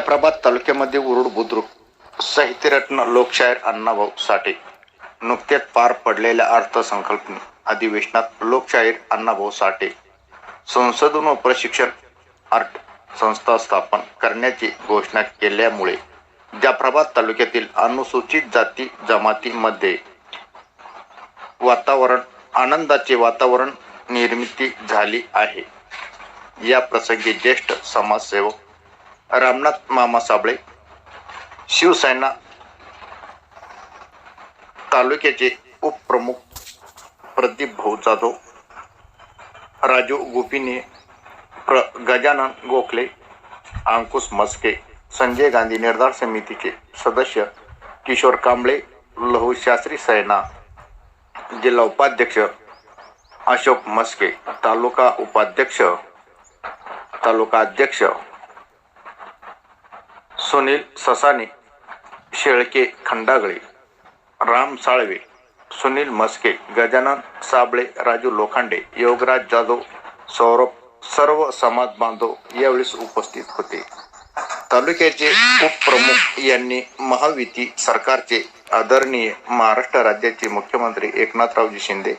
जाफराबाद तालुक्यामध्ये उरुड बुद्रुक साहित्यरत्न लोकशाहीर अण्णाभाऊ साठे नुकत्याच पार पडलेल्या अर्थसंकल्प अधिवेशनात लोकशाहीर अण्णाभाऊ साठे संशोधन व प्रशिक्षण आर्ट संस्था स्थापन करण्याची घोषणा केल्यामुळे जाफराबाद तालुक्यातील अनुसूचित जाती जमातीमध्ये वातावरण आनंदाचे वातावरण निर्मिती झाली आहे. या प्रसंगी ज्येष्ठ समाजसेवक रामनाथ मामा साबळे शिवसेना तालुक्याचे उपप्रमुख प्रदीप भाऊ जाधव राजू गोपीने प्र गजानन गोखले अंकुश मस्के संजय गांधी निर्धार समितीचे सदस्य किशोर कांबळे लहू शास्त्री सेना जिल्हा उपाध्यक्ष अशोक मस्के तालुका उपाध्यक्ष तालुका अध्यक्ष सुनील ससाने शेळके खंडागळे राम साळवे सुनील मस्के गजानन साबळे राजू लोखंडे योगराज जाधव सौरभ सर्व समाज बांधव यावेळेस उपस्थित होते. तालुक्याचे उपप्रमुख यांनी महायुती सरकारचे आदरणीय महाराष्ट्र राज्याचे मुख्यमंत्री एकनाथरावजी शिंदे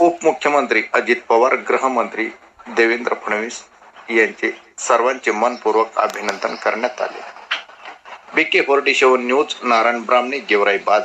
उपमुख्यमंत्री अजित पवार गृहमंत्री देवेंद्र फडणवीस यांचे सर्वांचे मनपूर्वक अभिनंदन करण्यात आले. B K forty seven news Narayan Brahmane Georai बाजार.